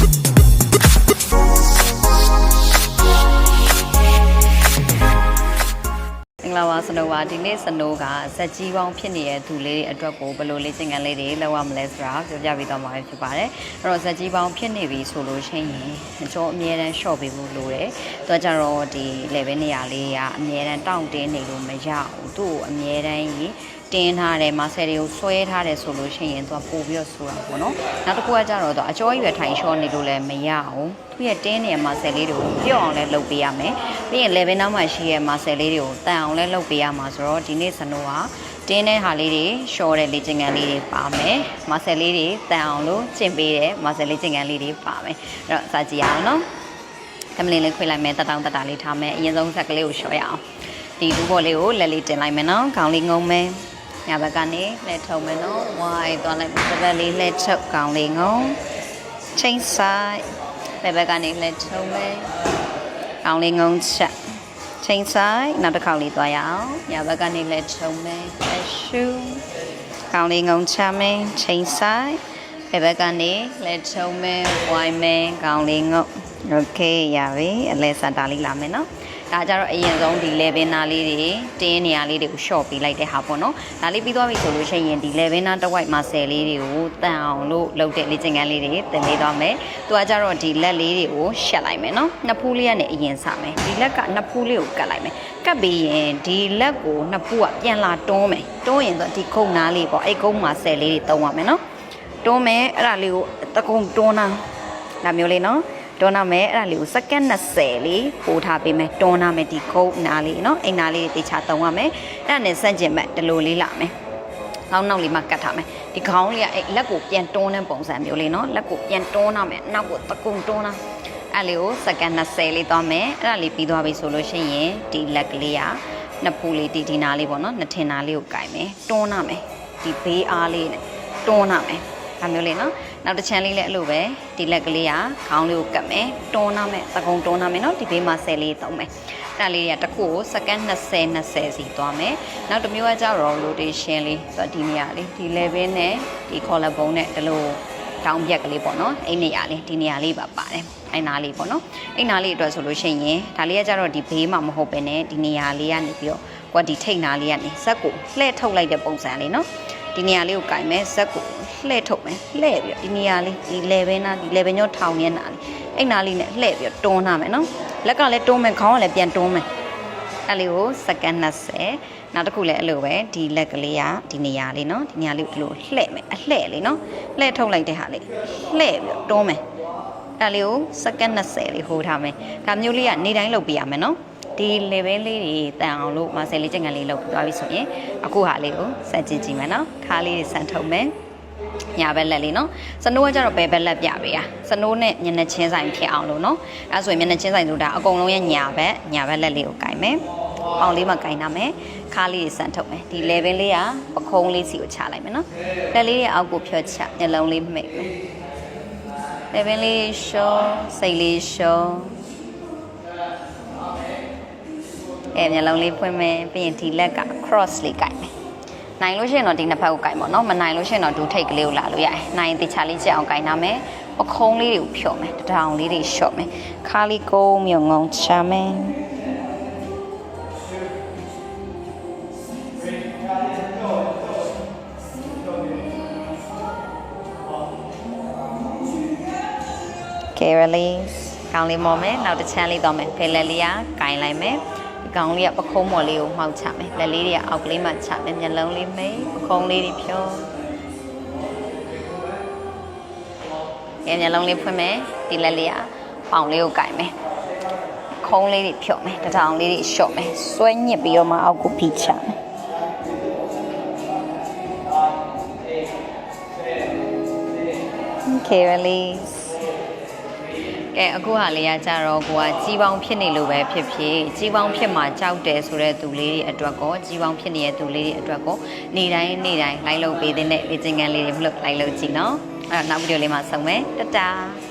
မင်္ဂလာပါစနိုးပါဒီနေ့စနိုးကဇက်ကြီးပေါင်းဖြစ်နေတဲ့သူလေးတွေအတွက်ကိုဘယ်လိုလေ့ကျင့်ခန်းလေးတွေလုပ်ရမလဲဆိုတာပြောပြပေးသွားမှာဖြစ်ပါတယ်အဲ့တော့ဇက်ကြီးပေါင်းဖြစ်နေပြီဆိုလို့ရှိရင်အကျော်အမြဲတမ်း short ပေးဖို့လိုတယ်သူကကြတော့ဒီ level နေရာလေးကအမြဲတမ်းတောင့်တင်းနေလို့မရဘူးသူ့ကိုအမြဲတမ်းကြီး တင်းထားတယ်မာဆယ်တွေကိုဆွဲထားတယ်ဆိုလို့ရှိရင်သူကပို့ပြီးတော့ဆိုတာပေါ့နော်နောက်တစ်ခုကကြတော့သူအကျော်ရွယ်ထိုင်ရှော့နေလို့လည်းမရဘူးသူရဲ့တင်းနေတဲ့မာဆယ်လေးတွေကိုပြော့အောင်လည်းလုပ်ပေးရမယ်ပြီးရင် level နောက်မှာရှိရဲ့မာဆယ်လေးတွေကိုတန်အောင်လည်းလုပ်ပေးရမှာဆိုတော့ဒီနေ့စနိုးကတင်းတဲ့ဟာလေးတွေရှော့တဲ့လေ့ကျင့်ခန်းလေးတွေပါမယ်မာဆယ်လေးတွေတန်အောင်လို့ကျင့်ပေးတဲ့မာဆယ်လေ့ကျင့်ခန်းလေးတွေပါမယ်အဲ့တော့စာကြည့်ရအောင်နော်ကမလင်းလေးခွေလိုက်မယ်တတောင်းတတာလေးထားမယ်အရင်ဆုံးဆက်ကလေးကိုလျှော်ရအောင်ဒီဘူးဘော်လေးကိုလက်လေးတင်လိုက်မယ်နော်ခေါင်းလေးငုံမယ် ညာဘက်ကနေလှည့်ထုတ်မယ်နော်ဝိုင်းသွားလိုက်မယ်တစ်ဘက်လေးလှည့်ထုတ်ခေါင်းလေးငုံချိန်ဆိုင်လက်ဘက်ကနေလှည့်ထုတ်မယ်ခေါင်းလေးငုံချက်ချိန်ဆိုင်နောက်တစ်ခေါက်လေးသွားရအောင်ညာဘက်ကနေလှည့်ထုတ်မယ်လက်ရှူခေါင်းလေးငုံချမယ်ချိန်ဆိုင်ဘယ်ဘက်ကနေလက်ထုံးမဲဝိုင်းမဲခေါင်းလေးငုတ်โอเคရပြီအလဲစတာလေးလာမယ်နော် ဒါကြတော့အရင်ဆုံးဒီ level နာလေးတွေတင်းနေရာလေးတွေကို short ပေးလိုက်တဲ့ဟာပေါ့နော်ဒါလေးပြီးသွားပြီဆိုလို့ရှိရင်ဒီ level နာတစ်ဝိုက်မှာဆယ်လေးတွေကိုတန်အောင်လို့လုပ်တဲ့လေ့ကျင့်ခန်းလေးတွေတင်ပေးသွားမယ်သူကကြတော့ဒီလက်လေးတွေကိုရှက်လိုက်မယ်နော်နှစ်ဖူးလေးကနေအရင်စမယ်ဒီလက်ကနှစ်ဖူးလေးကိုကတ်လိုက်မယ်ကတ်ပြီးရင်ဒီလက်ကိုနှစ်ဖူးကပြန်လာတွန်းမယ်တွန်းရင်ဆိုဒီခုံနာလေးပေါ့အဲ့ခုံမှာဆယ်လေးတွေတုံးရမယ်နော်တွန်းမယ်အဲ့ဒါလေးကိုတကုံတွန်းတာဒါမျိုးလေးနော် တွန်းနာမယ်အဲ့ဒါလေးကိုစက္ကန့်20လေးပို့ထားပေးမယ်တွန်းနာမယ်ဒီခုတ်နာလေးနော်အိမ်နာလေးတေချာတုံးရမယ်အဲ့ဒါနဲ့ဆန့်ကျင်ဘက်ဒီလိုလေးလာမယ်ခေါင်းနောက်လေးမှကတ်ထားမယ်ဒီခေါင်းလေးကအဲ့လက်ကိုပြန်တွန်းတဲ့ပုံစံမျိုးလေးနော်လက်ကိုပြန်တွန်းနာမယ်နောက်ကိုတကုံတွန်းတာအဲ့လေးကိုစက္ကန့်20လေးသွားမယ်အဲ့ဒါလေးပြီးသွားပြီဆိုလို့ရှိရင်ဒီလက်ကလေးကနှစ်ဖူးလေးဒီဒီနာလေးပေါ့နော်နှစ်ထင်နာလေးကိုကင်မယ်တွန်းနာမယ်ဒီဘေးအားလေးနဲ့တွန်းနာမယ်ဒါမျိုးလေးနော် နောက်တစ်ချမ်းလေးလည်းအဲ့လိုပဲဒီလက်ကလေးကခေါင်းလေးကိုကတ်မယ်တွန်းနာမယ်သကုံတွန်းနာမယ်နော်ဒီဘေးမှာဆယ်လေးသုံးမယ်အဲ့ဒါလေးကတစ်ခုကိုစက္ကန့်20 20စီသွားမယ်နောက်တစ်မျိုးကကြတော့ rotation လေးဆိုတော့ဒီနေရာလေးဒီ level နဲ့ဒီ collar bone နဲ့ဒီလိုတောင်းပြက်ကလေးပေါ့နော်အဲ့နေရာလေးဒီနေရာလေးပါပါတယ်အဲ့နာလေးပေါ့နော်အဲ့နာလေးအတွက်ဆိုလို့ရှိရင်ဒါလေးကကြတော့ဒီဘေးမှာမဟုတ်ပဲねဒီနေရာလေးကနေပြီးတော့ကွက်ဒီထိတ်နာလေးကနေဇက်ကိုလှည့်ထုတ်လိုက်တဲ့ပုံစံလေးနော် ဒီနေရာလေးကိုကင်မယ်ဇက်ကိုလှည့်ထုတ်မယ်လှည့်ပြီးတော့ဒီနေရာလေးဒီ level နာဒီ level ညောထောင်ရဲနာလေးအဲ့နာလေးနဲ့လှည့်ပြီးတော့တွန်းနာမယ်နော်လက်ကလည်းတွန်းမယ်ခေါင်းကလည်းပြန်တွန်းမယ်အဲ့လေးကိုစက္ကန့်20နောက်တစ်ခုလည်းအဲ့လိုပဲဒီလက်ကလေးကဒီနေရာလေးနော်ဒီနေရာလေးကိုဒီလိုလှည့်မယ်အလှည့်လေးနော်လှည့်ထုတ်လိုက်တဲ့ဟာလေးလှည့်ပြီးတော့တွန်းမယ်အဲ့လေးကိုစက္ကန့်20လေးဟိုးထားမယ်ဒါမျိုးလေးကနေတိုင်းလုပ်ပြရမယ်နော် ဒီ level လေးတွေတန်အောင်လို့မဆယ်လေးချက်ကန်လေးလုပ်ပြီးသွားပြီဆိုရင်အခုဟာလေးကိုစက်ကြည့်ကြည့်မယ်နော်ခါလေးတွေဆန်ထုတ်မယ်ညာဘက်လက်လေးနော်စနိုးကကြတော့ဘယ်ဘက်လက်ပြပေးอ่ะစနိုးနဲ့မျက်နှာချင်းဆိုင်ဖြစ်အောင်လို့နော်အဲဆိုရင်မျက်နှာချင်းဆိုင်ဆိုတာအကုန်လုံးရဲ့ညာဘက်ညာဘက်လက်လေးကိုကင်မယ်ပေါင်လေးမှာကင်နာမယ်ခါလေးတွေဆန်ထုတ်မယ်ဒီ level လေးကပခုံးလေးစီကိုချလိုက်မယ်နော်လက်လေးရဲ့အောက်ကိုဖြော့ချမျက်လုံးလေးမိတ်မယ် level လေးရှော့စိတ်လေးရှော့ အဲမျက်လုံးလေးဖွင့်မယ်ပြီးရင်ဒီလက်က cross လေးကင်မယ်နိုင်လို့ရှိရင်တော့ဒီနှစ်ဖက်ကိုကင်ပေါ့နော်မနိုင်လို့ရှိရင်တော့ဒူထိတ်ကလေးကိုလာလို့ရတယ်နိုင်တေချာလေးကြက်အောင်ကင်နာမယ်ပခုံးလေးတွေကိုဖြော့မယ်တထောင်လေးတွေရှော့မယ်ခါလီကုန်းမြုံငုံချမယ် Carolis ကောင်းလေးမော်မယ်နောက်တစ်ချမ်းလေးတော့မယ်ဖယ်လက်လေးကကင်လိုက်မယ် ဒီကောင်လေးကပခုံးမော်လေးကိုမှောက်ချမယ်လက်လေးတွေကအောက်ကလေးမှချမယ်မျက်လုံးလေးမိတ်ပခုံးလေးတွေဖြောကဲမျက်လုံးလေးဖွင့်မယ်ဒီလက်လေးကပေါင်လေးကိုကင်မယ်ခုံးလေးတွေဖြော့မယ်တထောင်လေးတွေရှော့မယ်ဆွဲညစ်ပြီးတော့မှအောက်ကိုဖိချမယ် Carolis ကဲအခုဟာလေးကကြတော့ကိုကကြီးပေါင်းဖြစ်နေလို့ပဲဖြစ်ဖြစ်ကြီးပေါင်းဖြစ်မှာကြောက်တယ်ဆိုတဲ့သူလေးတွေအတွက်ကောကြီးပေါင်းဖြစ်နေတဲ့သူလေးတွေအတွက်ကောနေတိုင်းနေတိုင်းလိုက်လုပ်ပေးတဲ့လေ့ကျင့်ခန်းလေးတွေမလို့လိုက်လုပ်ကြည့်နော်အဲ့တော့နောက်ဗီဒီယိုလေးမှာဆုံမယ်တတား